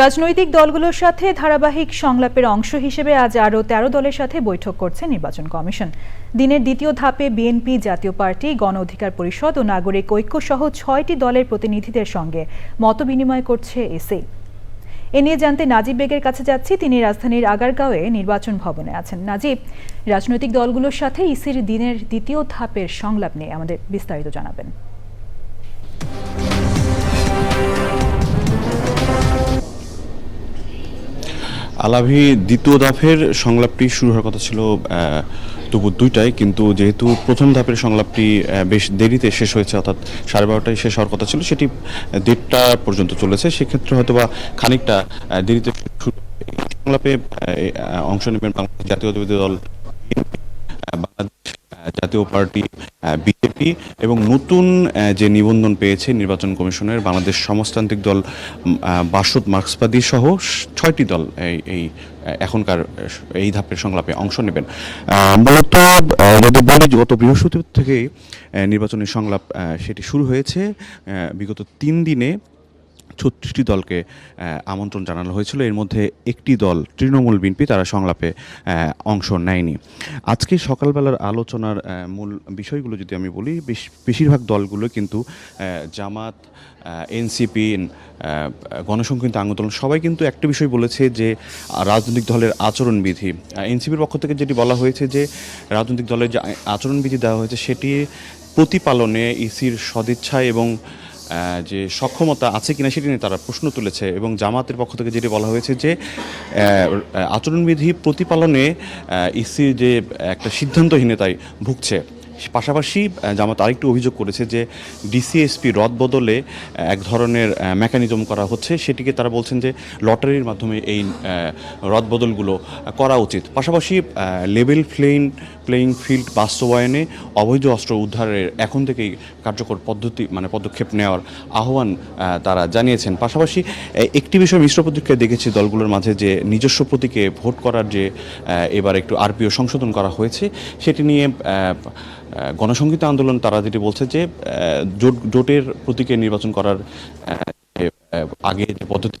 রাজনৈতিক দলগুলোর সাথে ধারাবাহিক সংলাপের অংশ হিসেবে আজ আরও তেরো দলের সাথে বৈঠক করছে নির্বাচন কমিশন। দিনের দ্বিতীয় ধাপে বিএনপি, জাতীয় পার্টি, গণ অধিকার পরিষদ ও নাগরিক ঐক্য সহ ছয়টি দলের প্রতিনিধিদের সঙ্গে মতবিনিময় করছে এসে এ নিয়ে জানতে নাজিব বেগের কাছে যাচ্ছি। তিনি রাজধানীর আগারগাঁওয়ে নির্বাচন ভবনে আছেন। নাজিব, রাজনৈতিক দলগুলোর সাথে ইসির দিনের দ্বিতীয় ধাপের সংলাপ নিয়ে আমাদের বিস্তারিত জানাবেন। আলাভি দ্বিতীয় ধাপের সংলাপটি শুরু হওয়ার কথা ছিল দুপুর দুইটায়। কিন্তু যেহেতু প্রথম ধাপের সংলাপটি বেশ দেরিতে শেষ হয়েছে, অর্থাৎ সাড়ে বারোটায় শেষ হওয়ার কথা ছিল, সেটি দেড়টা পর্যন্ত চলেছে। সেক্ষেত্রে হয়তো বা খানিকটা দেরিতে সংলাপে অংশ নেবেন বাংলাদেশ জাতীয়তাবাদী দল বাংলাদেশ জাতীয় পার্টি বিজেপি এবং নতুন যে নিবন্ধন পেয়েছে নির্বাচন কমিশনের বাংলাদেশ সমাজতান্ত্রিক দল বাসুদ মার্কসবাদী সহ ছয়টি দল এই এখনকার এই ধাপের সংলাপে অংশ নেবেন। মূলত যদি বলি গত বৃহস্পতিবার থেকেই নির্বাচনী সংলাপ সেটি শুরু হয়েছে বিগত তিন দিনে। ছত্রিশটি দলকে আমন্ত্রণ জানানো হয়েছিল। এর মধ্যে একটি দল তৃণমূল বিএনপি তারা সংলাপে অংশ নেয়নি। আজকে সকালবেলার আলোচনার মূল বিষয়গুলো যদি আমি বলি, বেশ, বেশিরভাগ দলগুলো কিন্তু জামাত এনসিপি গণসংহতি আন্দোলন, সবাই কিন্তু একটা বিষয় বলেছে যে রাজনৈতিক দলের আচরণবিধি। এনসিপির পক্ষ থেকে যেটি বলা হয়েছে যে, রাজনৈতিক দলের যে আচরণবিধি দেওয়া হয়েছে, সেটি প্রতিপালনে ইসির সদিচ্ছা এবং যে সক্ষমতা আছে কিনা সেটি নিয়ে তারা প্রশ্ন তুলেছে এবং জামাতের পক্ষ থেকে যেটি বলা হয়েছে যে আচরণবিধি প্রতিপালনে ইসি যে একটা সিদ্ধান্তহীনতায় ভুগছে। পাশাপাশি জামাত আরেকটু অভিযোগ করেছে যে ডিসিএসপি রদ বদলে এক ধরনের মেকানিজম করা হচ্ছে। সেটিকে তারা বলছেন যে লটারির মাধ্যমে এই রদ বদলগুলো করা উচিত। পাশাপাশি লেভেল প্লেইং প্লেইং ফিল্ড বাস্তবায়নে অবৈধ অস্ত্র উদ্ধারের এখন থেকেই কার্যকর পদ্ধতি মানে পদক্ষেপ নেওয়ার আহ্বান তারা জানিয়েছেন। পাশাপাশি একটি বিষয় মিশ্র প্রতিক্রিয়া দেখেছি দলগুলোর মাঝে যে নিজস্ব প্রতীকে ভোট করার যে এবার একটু আরপিও সংশোধন করা হয়েছে, সেটি নিয়ে গণসংগীত আন্দোলন তারা যেটি বলছে যে জোট, জোটের প্রতীকে নির্বাচন করার আগে যে পদ্ধতি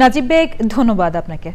নাজিব বেগ, ধন্যবাদ আপনাকে।